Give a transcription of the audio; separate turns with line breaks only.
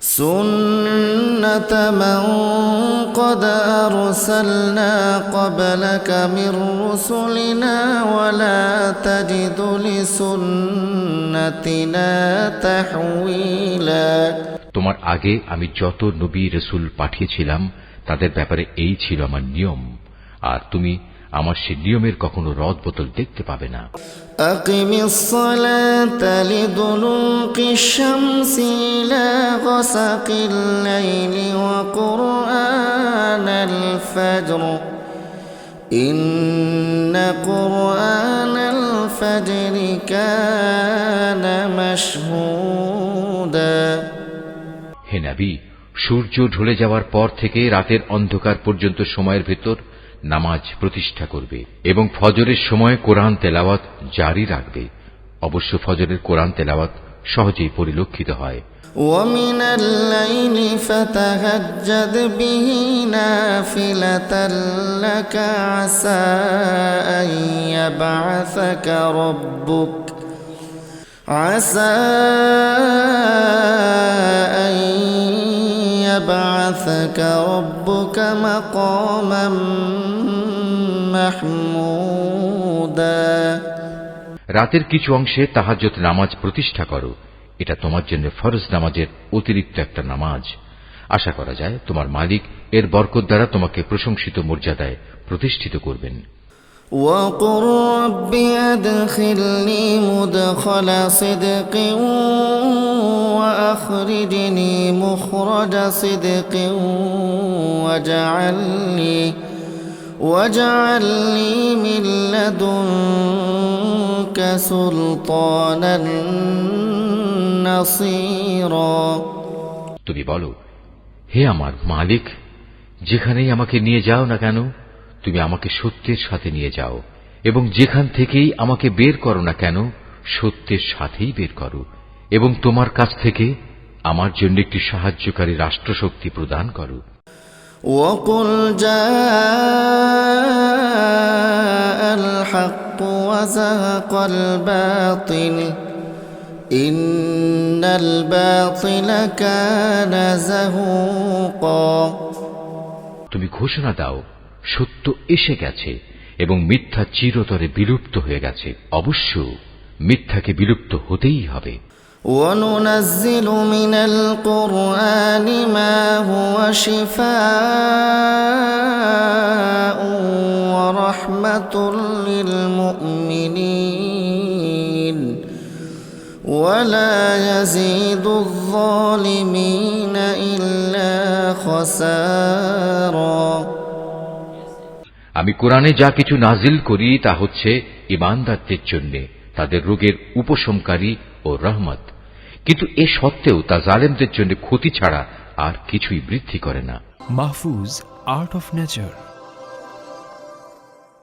سنة من قد أرسلنا قبلك من رسلنا ولا تجد لسنتنا تحويلا
তোমার আগে আমি যত নবী রসুল পাঠিয়েছিলাম তাদের ব্যাপারে এই ছিল আমার নিয়ম আর তুমি আমার সে নিয়মের কখনো রদ বোতল দেখতে পাবে না
أقم الصلاة لدلوك الشمس إلى غسق الليل وقرآن الفجر إن قرآن الفجر كان مشهودا
হে নাবি সূর্য ঢলে যাওয়ার পর থেকে রাতের অন্ধকার পর্যন্ত সময়ের ভেতর নামাজ প্রতিষ্ঠা করবে এবং ফজরের সময় কোরআন তেলাওয়াত জারি রাখবে অবশ্য ফজরের কোরআন তেলাওয়াত সহজেই পরিলক্ষিত হয়
ومن الليل فتهجد به نافلة لك عسى أن يبعثك ربك عسى أن يبعثك ربك مقاما محمودا
রাতের কিছু অংশে তাহাজ্জত নামাজ প্রতিষ্ঠা করো এটা তোমার জন্য ফরজ নামাজের অতিরিক্ত একটা নামাজ আশা করা যায় তোমার মালিক এর বরকত দ্বারা তোমাকে প্রশংসিত মর্যাদায় প্রতিষ্ঠিত করবেন
وقل رب أدخلني مدخل صدق وأخرجني مخرج صدق واجعل لي واجعل لي من لدنك سلطانا نصيرا
তুমি বলো হে আমার মালিক যেখানেই আমাকে নিয়ে যাও না কেন তুমি আমাকে সত্যের সাথে নিয়ে যাও এবং যেখান থেকেই আমাকে বের করো না কেন সত্যের সাথেই বের করো এবং তোমার কাছ থেকে আমার জন্য একটি সাহায্যকারী রাষ্ট্রশক্তি প্রদান করো
وقل جاء الحق وزهق الباطل إن الباطل كان زهوقا
তুমি ঘোষণা দাও সত্য এসে গেছে এবং মিথ্যা চিরতরে বিলুপ্ত হয়ে গেছে অবশ্য মিথ্যাকে বিলুপ্ত হতেই হবে
وننزل من القرآن ما هو شفاء ورحمة للمؤمنين ولا يزيد الظالمين إلا خسارا
আমি কোরআনে যা কিছু নাজিল করি তা হচ্ছে ইমানদারদের জন্য তাদের রোগের উপশমকারী ও রহমত। কিন্তু এ সত্ত্বেও তা জালেমদের জন্য ক্ষতি ছাড়া আর কিছুই বৃদ্ধি করে না।
Mahfuz art of Nature